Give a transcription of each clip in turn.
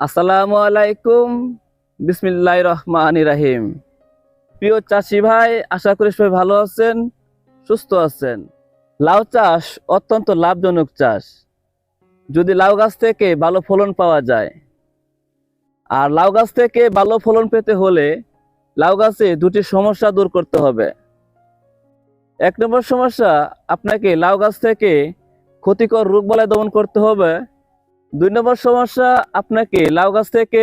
আসসালামু আলাইকুম বিসমিল্লাহ রহমান রাহিম। প্রিয় চাষি ভাই, আশা করি সবাই ভালো আছেন, সুস্থ আছেন। লাউ চাষ অত্যন্ত লাভজনক চাষ। যদি লাউ গাছ থেকে ভালো ফলন পাওয়া যায়। আর লাউ গাছ থেকে ভালো ফলন পেতে হলে লাউ গাছে দুটি সমস্যা দূর করতে হবে। এক নম্বর সমস্যা, আপনাকে লাউ গাছ থেকে ক্ষতিকর রোগবালাই দমন করতে হবে। দুই নম্বর সমস্যা, আপনাকে লাউ গাছ থেকে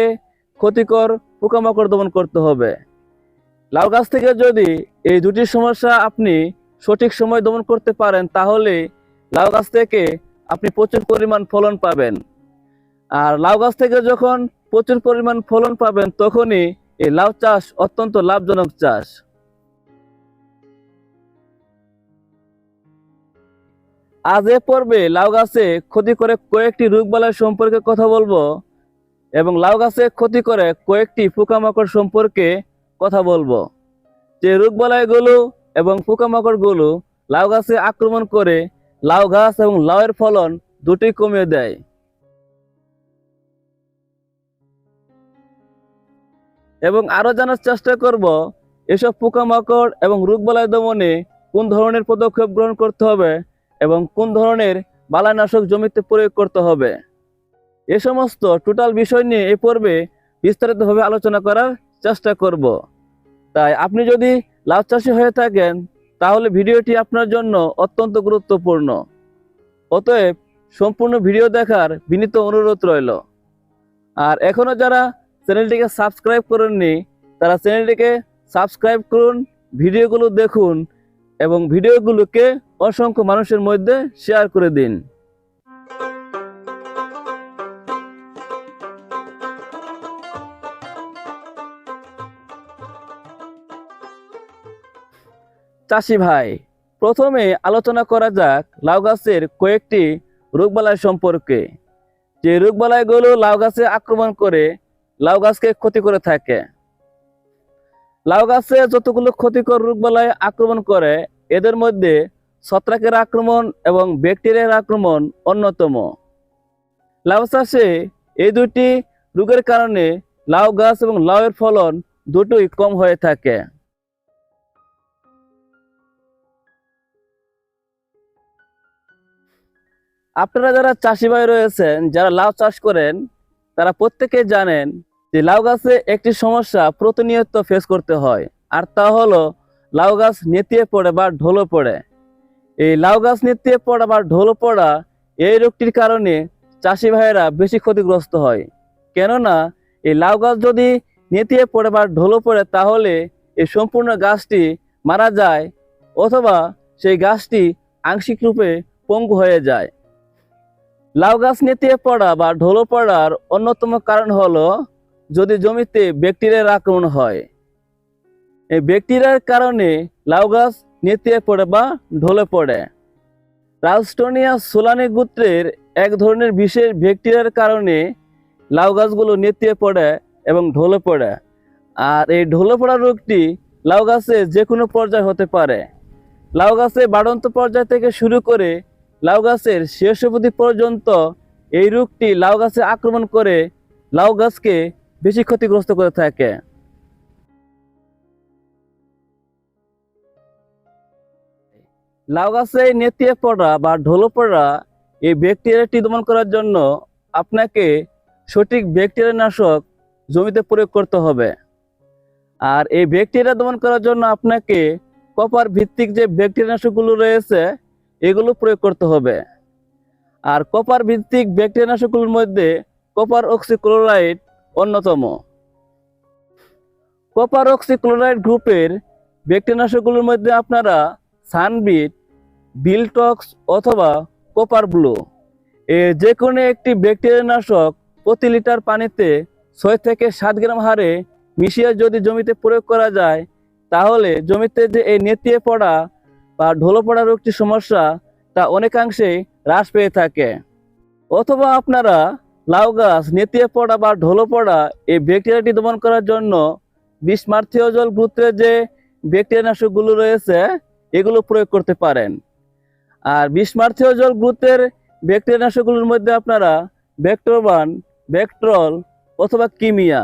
ক্ষতিকর পোকামাকড় দমন করতে হবে। লাউ গাছ থেকে যদি এই দুটি সমস্যা আপনি সঠিক সময় দমন করতে পারেন, তাহলে লাউ গাছ থেকে আপনি প্রচুর পরিমাণ ফলন পাবেন। আর লাউ গাছ থেকে যখন প্রচুর পরিমাণ ফলন পাবেন, তখনই এই লাউ চাষ অত্যন্ত লাভজনক চাষ। আজ এ পর্বে লাউ গাছে ক্ষতি করে কয়েকটি রোগবালাই সম্পর্কে কথা বলব এবং লাউ গাছে ক্ষতি করে কয়েকটি পোকামাকড় সম্পর্কে কথা বলব। যে রোগবালাইগুলো এবং পোকামাকড়গুলো লাউ গাছে আক্রমণ করে, লাউ গাছ এবং লাউয়ের ফলন দুটি কমিয়ে দেয়। এবং আরও জানার চেষ্টা করব, এসব পোকামাকড় এবং রোগবালাই দমনে কোন ধরনের পদক্ষেপ গ্রহণ করতে হবে এবং কোন ধরনের বালানাশক জমিতে প্রয়োগ করতে হবে? এ সমস্ত টোটাল বিষয় নিয়ে এ পর্বে বিস্তারিতভাবে আলোচনা করার চেষ্টা করব। তাই আপনি যদি লাভ চাষি হয়ে থাকেন, তাহলে ভিডিওটি আপনার জন্য অত্যন্ত গুরুত্বপূর্ণ। অতএব সম্পূর্ণ ভিডিও দেখার বিনীত অনুরোধ রইল। আর এখনও যারা চ্যানেলটিকে সাবস্ক্রাইব করেননি, তারা চ্যানেলটিকে সাবস্ক্রাইব করুন, ভিডিওগুলো দেখুন এবং ভিডিওগুলোকে অসংখ্য মানুষের মধ্যে শেয়ার করে দিন। চাষি ভাই, প্রথমে আলোচনা করা যাক লাউ গাছের কয়েকটি রোগবালাই সম্পর্কে। যে রোগবালাইগুলো লাউ গাছে আক্রমণ করে, লাউ গাছকে ক্ষতি করে থাকে। লাউ গাছে যতগুলো ক্ষতিকর রোগবালাই আক্রমণ করে, এদের মধ্যে ছত্রাকের আক্রমণ এবং ব্যাকটেরিয়ার আক্রমণ অন্যতম। লাউ চাষে এই দুটি রোগের কারণে লাউ গাছ এবং লাউয়ের ফলন দুটোই কম হয়ে থাকে। আপনারা যারা চাষি ভাই রয়েছেন, যারা লাউ চাষ করেন, তারা প্রত্যেকে জানেন লাউ গাছে একটি সমস্যা প্রতিনিয়ত ফেস করতে হয়, আর তা হলো লাউ গাছ নেতিয়ে পড়ে বা ঢোলো পড়ে। এই লাউ গাছ নেতিয়ে পড়া বা ঢোলো পড়া এই রোগটির কারণে চাষি ভাইয়েরা বেশি ক্ষতিগ্রস্ত হয়। কেননা এই লাউ গাছ যদি নেতিয়ে পড়ে বা ঢোলো পড়ে, তাহলে এই সম্পূর্ণ গাছটি মারা যায় অথবা সেই গাছটি আংশিক রূপে পঙ্গু হয়ে যায়। লাউ গাছ নেতিয়ে পড়া বা ঢোলো পড়ার অন্যতম কারণ হলো যদি জমিতে ব্যাকটেরিয়ার আক্রমণ হয়, এই ব্যাকটেরিয়ার কারণে লাউ গাছ নেতিয়ে পড়ে বা ঢলে পড়ে। রালস্টোনিয়া সোলানি গোত্রের এক ধরনের বিশেষ ব্যাকটেরিয়ার কারণে লাউ গাছগুলো নেতিয়ে পড়ে এবং ঢলে পড়ে। আর এই ঢলে পড়া রোগটি লাউ গাছে যে কোনো পর্যায়ে হতে পারে। লাউ গাছে বাড়ন্ত পর্যায় থেকে শুরু করে লাউ গাছের শেষ অবধি পর্যন্ত এই রোগটি লাউ গাছে আক্রমণ করে লাউ গাছকে বেশি ক্ষতিগ্রস্ত করে থাকে। লাউ গাছে নেতিয়ে পড়া বা ঢোলো পড়া এই ব্যাকটেরিয়াটি দমন করার জন্য আপনাকে সঠিক ব্যাকটেরিয়া নাশক জমিতে প্রয়োগ করতে হবে। আর এই ব্যাকটেরিয়া দমন করার জন্য আপনাকে কপার ভিত্তিক যে ব্যাকটেরিয়া নাশকগুলো রয়েছে, এগুলো প্রয়োগ করতে হবে। আর কপার ভিত্তিক ব্যাকটেরিয়া নাশকগুলোর মধ্যে কপার অক্সিক্লোরাইড অন্যতম। কপার অক্সিক্লোরাইড গ্রুপের ব্যাকটেরিয়ানাশকগুলোর মধ্যে আপনারা সানবিট, বিলটক্স অথবা কপার ব্লু, এ যে কোনো একটি ব্যাকটেরিয়ানাশক প্রতি লিটার পানিতে ছয় থেকে সাত গ্রাম হারে মিশিয়ে যদি জমিতে প্রয়োগ করা যায়, তাহলে জমিতে যে এই নেতিয়ে পড়া বা ঢোলো পড়া রোগটি সমস্যা তা অনেকাংশেই হ্রাস পেয়ে থাকে। অথবা আপনারা লাউ গাছ, নেতিয়ে পড়া বা ঢোলো পড়া, এই ব্যাকটেরিয়াটি দমন করার জন্য বিষমার্থিওজল গ্রুপের যে ব্যাকটেরিয়ানাশকগুলো রয়েছে, এগুলো প্রয়োগ করতে পারেন। আর বিষমার্থিওজল গ্রুপের ব্যাকটেরিয়ানাশকগুলোর মধ্যে আপনারা ব্যাকটোবান ব্যাকট্রল অথবা কিমিয়া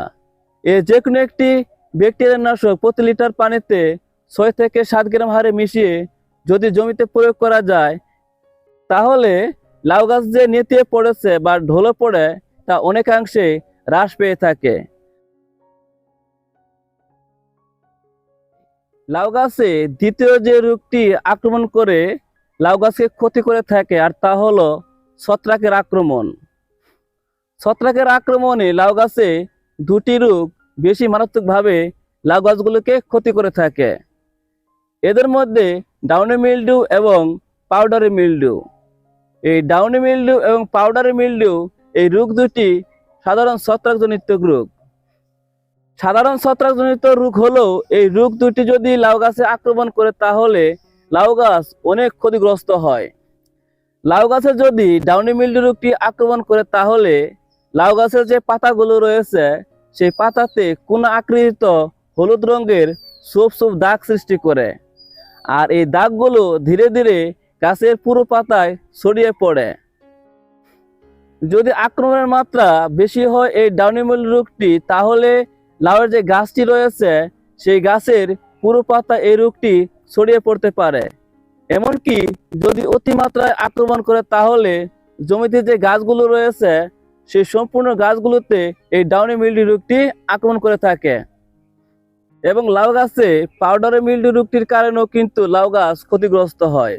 এ যে কোনো একটি ব্যাকটেরিয়া নাশক প্রতি লিটার পানিতে ছয় থেকে সাত গ্রাম হারে মিশিয়ে যদি জমিতে প্রয়োগ করা যায়, তাহলে লাউ গাছ যে নেতিয়ে পড়েছে বা ঢলে পড়ে, তা অনেকাংশে হ্রাস পেয়ে থাকে। লাউ গাছে দ্বিতীয় যে রোগটি আক্রমণ করে, লাউ গাছকে ক্ষতি করে থাকে, আর তা হলো ছত্রাকের আক্রমণ। ছত্রাকের আক্রমণে লাউ গাছে দুটি রোগ বেশি মারাত্মকভাবে লাউ গাছগুলোকে ক্ষতি করে থাকে। এদের মধ্যে ডাউনি মিল্ডিউ এবং পাউডারি মিল্ডিউ এই ডাউনি মিল্ডিউ এবং পাউডারি মিল্ডিউ এই রোগ দুটি সাধারণ ছত্রাকজনিত রোগ। সাধারণ ছত্রাকজনিত রোগ হলেও এই রোগ দুটি যদি লাউ গাছে আক্রমণ করে তাহলে লাউ গাছ অনেক ক্ষতিগ্রস্ত হয়। লাউ গাছে যদি ডাউনি মিল্ডিউ রোগটি আক্রমণ করে তাহলে লাউ গাছের যে পাতাগুলো রয়েছে, সেই পাতাতে কোন আকৃতিত হলুদ রঙের সোপ সোপ দাগ সৃষ্টি করে। আর এই দাগগুলো ধীরে ধীরে গাছের পুরো পাতায় ছড়িয়ে পড়ে। যদি আক্রমণের মাত্রা বেশি হয় এই ডাউনিমল রোগটি, তাহলে লাউয়ের যে গাছটি রয়েছে, সেই গাছের পুরো পাতা এই রোগটি ছড়িয়ে পড়তে পারে। এমনকি যদি অতিমাত্রায় আক্রমণ করে, তাহলে জমিতে যে গাছগুলো রয়েছে, সেই সম্পূর্ণ গাছগুলোতে এই ডাউনি মিল্ডি রোগটি আক্রমণ করে থাকে। এবং লাউ গাছে পাউডারে মিল্ডি রোগটির কারণেও কিন্তু লাউ গাছ ক্ষতিগ্রস্ত হয়।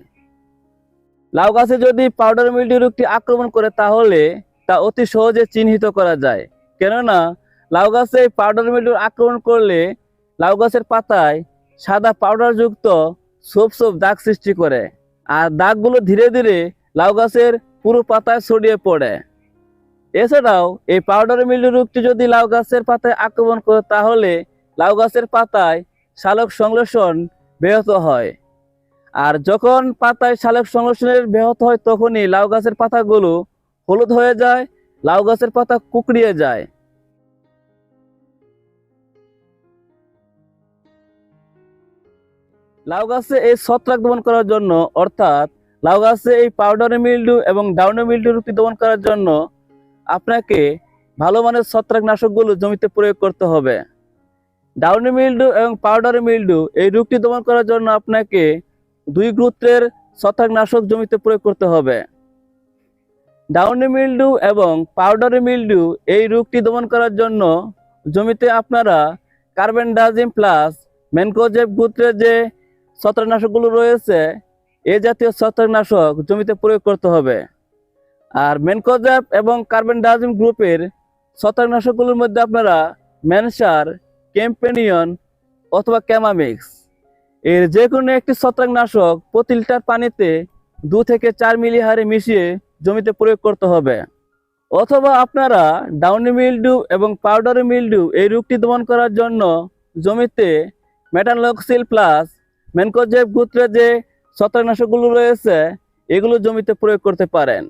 লাউ গাছে যদি পাউডার মিল্ডি রোগটি আক্রমণ করে তাহলে তা অতি সহজে চিহ্নিত করা যায়। কেননা, লাউ গাছে পাউডার মিল্ডি আক্রমণ করলে লাউ গাছের পাতায় সাদা পাউডার যুক্ত সোপ সোপ দাগ সৃষ্টি করে আর দাগগুলো ধীরে ধীরে লাউ গাছের পুরো পাতায় ছড়িয়ে পড়ে। এছাড়াও, এই পাউডার মিল্ডি রোগটি যদি লাউ গাছের পাতায় আক্রমণ করে তাহলে লাউ গাছের পাতায় শালক সংশ্লেষণ ব্যাহত হয়। আর যখন পাতায় শালক সংরক্ষণের ব্যাহত হয়, তখনই লাউ গাছের পাতাগুলো হলুদ হয়ে যায়, লাউ গাছের পাতা কুকড়িয়ে যায়। লাউ গাছে এই ছত্রাক দমন করার জন্য, অর্থাৎ লাউ গাছে এই পাউডারি মিল্ডু এবং ডাউনি মিল্ডু রোগটি দমন করার জন্য আপনাকে ভালো মানের ছত্রাকনাশকগুলো জমিতে প্রয়োগ করতে হবে। ডাউনি মিল্ডু এবং পাউডারি মিল্ডু এই রোগটি দমন করার জন্য আপনাকে দুই গুত্রের ছত্রাকনাশক জমিতে প্রয়োগ করতে হবে। ডাউনি মিল্ডু এবং পাউডারি মিল্ডু এই রোগটি দমন করার জন্য জমিতে আপনারা কার্বেন্ডাজিম প্লাস ম্যানকোজেব গোত্রের যে ছত্রাকনাশকগুলো রয়েছে, এ জাতীয় ছত্রাকনাশক জমিতে প্রয়োগ করতে হবে। আর ম্যানকোজেব এবং কার্বেন্ডাজিম গ্রুপের ছত্রাকনাশকগুলোর মধ্যে আপনারা ম্যানসার, ক্যাম্পেনিয়ন অথবা ক্যামামিক্স এর যে কোনো একটি ছত্রাকনাশক প্রতি লিটার পানিতে দু থেকে চার মিলি হারে মিশিয়ে জমিতে প্রয়োগ করতে হবে। অথবা আপনারা ডাউনি মিল্ডু এবং পাউডারি মিল্ডু এই রোগটি দমন করার জন্য জমিতে মেটানলক্সিল প্লাস ম্যানকোজেব গোত্রের যে ছত্রাকনাশকগুলো রয়েছে, এগুলো জমিতে প্রয়োগ করতে পারেন।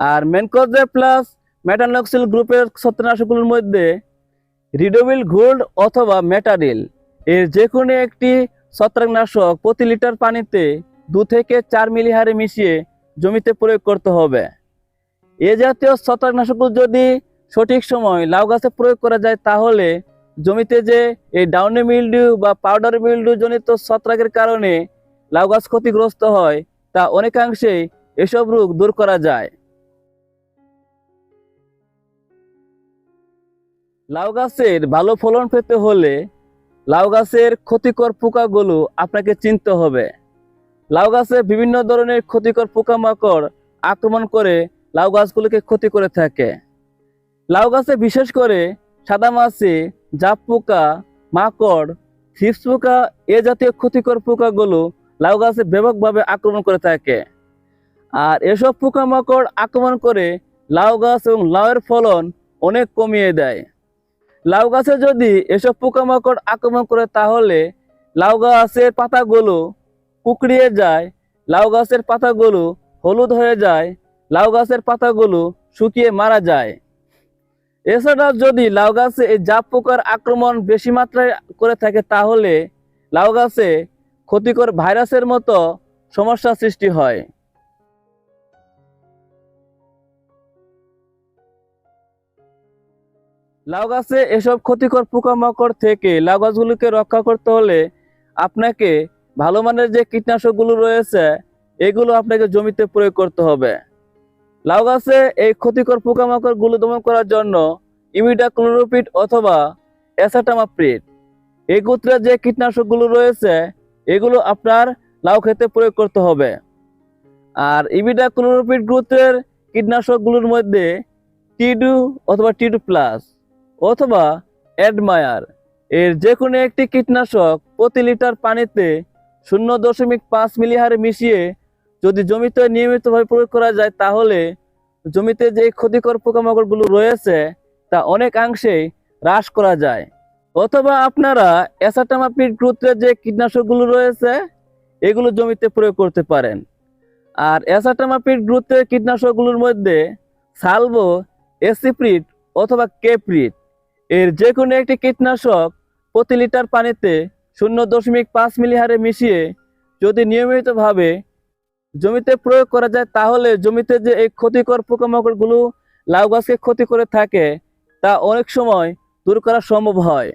আর ম্যানকোজেব প্লাস মেটানলক্সিল গ্রুপের ছত্রাকনাশকগুলোর মধ্যে রিডোবিল গোল্ড অথবা মেটারিল এর যে কোনো একটি ছত্রাকনাশক প্রতি লিটার পানিতে দু থেকে চার মিলি হারে মিশিয়ে জমিতে প্রয়োগ করতে হবে। এ জাতীয় ছত্রাকনাশকগুলো যদি সঠিক সময় লাউ গাছে প্রয়োগ করা যায়, তাহলে জমিতে যে এই ডাউনি মিল্ডিউ বা পাউডার মিল্ডিউ জনিত ছত্রাকের কারণে লাউ গাছ ক্ষতিগ্রস্ত হয়, তা অনেকাংশেই এসব রোগ দূর করা যায়। লাউ গাছের ভালো ফলন পেতে হলে লাউ গাছের ক্ষতিকর পোকাগুলো আপনাকে চিনতে হবে। লাউ গাছে বিভিন্ন ধরনের ক্ষতিকর পোকামাকড় আক্রমণ করে লাউ গাছগুলোকে ক্ষতি করে থাকে। লাউ গাছে বিশেষ করে সাদা মাছি, জাপ পোকা, মাকড় থিপস পোকা এ জাতীয় ক্ষতিকর পোকাগুলো লাউ গাছে ব্যাপকভাবে আক্রমণ করে থাকে। আর এসব পোকামাকড় আক্রমণ করে লাউ গাছ এবং লাউয়ের ফলন অনেক কমিয়ে দেয়। লাউ গাছে যদি এসব পোকামাকড় আক্রমণ করে তাহলে লাউ গাছের পাতাগুলো কুকড়িয়ে যায়, লাউ গাছের পাতাগুলো হলুদ হয়ে যায়, লাউ গাছের পাতাগুলো শুকিয়ে মারা যায়। এছাড়া যদি লাউ গাছে এই জাপ পোকার আক্রমণ বেশি মাত্রায় করে থাকে তাহলে লাউ গাছে ক্ষতিকর ভাইরাসের মতো সমস্যা সৃষ্টি হয়। লাউ গাছে এসব ক্ষতিকর পোকামাকড় থেকে লাউ গাছগুলিকে রক্ষা করতে হলে আপনাকে ভালো মানের যে কীটনাশকগুলো রয়েছে, এগুলো আপনাকে জমিতে প্রয়োগ করতে হবে। লাউ গাছে এই ক্ষতিকর পোকামাকড়গুলো দমন করার জন্য ইমিডা ইমিডাক্লোরোপিড অথবা অ্যাসাটামাপ্রিড এই গোত্রের যে কীটনাশকগুলো রয়েছে, এগুলো আপনার লাউ খেতে প্রয়োগ করতে হবে। আর ইমিডাক্লোরোপিড গোত্রের কীটনাশকগুলোর মধ্যে টিডু অথবা টিডু প্লাস অথবা অ্যাডমায়ার। এর যে কোনো একটি কীটনাশক প্রতি লিটার পানিতে শূন্য দশমিক পাঁচ মিলি হারে মিশিয়ে যদি জমিতে নিয়মিতভাবে প্রয়োগ করা যায়, তাহলে জমিতে যে ক্ষতিকর পোকামাকড়গুলো রয়েছে, তা অনেকাংশেই হ্রাস করা যায়। অথবা আপনারা অ্যাসাটামাপিড গ্রুপের যে কীটনাশকগুলো রয়েছে, এগুলো জমিতে প্রয়োগ করতে পারেন। আর অ্যাসাটামাপিড গ্রুপের কীটনাশকগুলোর মধ্যে সালভো এসিপ্রিট অথবা কেপ্রিট এর যে কোনো একটি কীটনাশক প্রতি লিটার পানিতে শূন্য দশমিক পাঁচ মিলি হারে মিশিয়ে যদি নিয়মিতভাবে জমিতে প্রয়োগ করা যায়, তাহলে জমিতে যে এই ক্ষতিকর পোকামাকড়গুলো লাউ গাছকে ক্ষতি করে থাকে, তা অনেক সময় দূর করা সম্ভব হয়।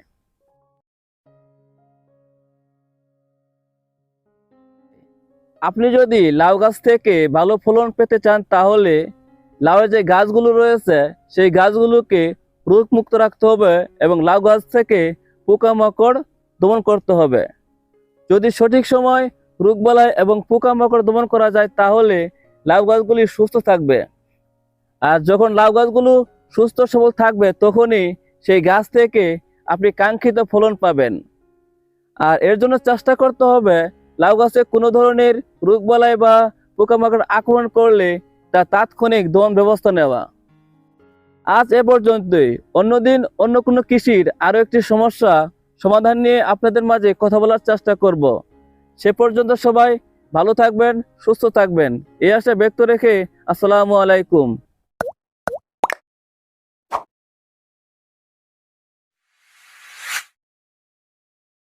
আপনি যদি লাউ গাছ থেকে ভালো ফলন পেতে চান, তাহলে লাউয়ের যে গাছগুলো রয়েছে, সেই গাছগুলোকে রোগ মুক্ত রাখতে হবে এবং লাউ গাছ থেকে পোকামাকড় দমন করতে হবে। যদি সঠিক সময় রোগবালাই এবং পোকামাকড় দমন করা যায়, তাহলে লাউ গাছগুলি সুস্থ থাকবে। আর যখন লাউ গাছগুলো সুস্থ সবল থাকবে, তখনই সেই গাছ থেকে আপনি কাঙ্ক্ষিত ফলন পাবেন। আর এর জন্য চেষ্টা করতে হবে, লাউ গাছে কোনো ধরনের রোগবালাই বা পোকামাকড় আক্রমণ করলে তা তাৎক্ষণিক দমন ব্যবস্থা নেওয়া। আজ এ পর্যন্তই। অন্যদিন অন্য কোনো কৃষির আরও একটি সমস্যা সমাধান নিয়ে আপনাদের মাঝে কথা বলার চেষ্টা করব। সে পর্যন্ত সবাই ভালো থাকবেন, সুস্থ থাকবেন। এ আশা ব্যক্ত রেখে আসসালামু আলাইকুম।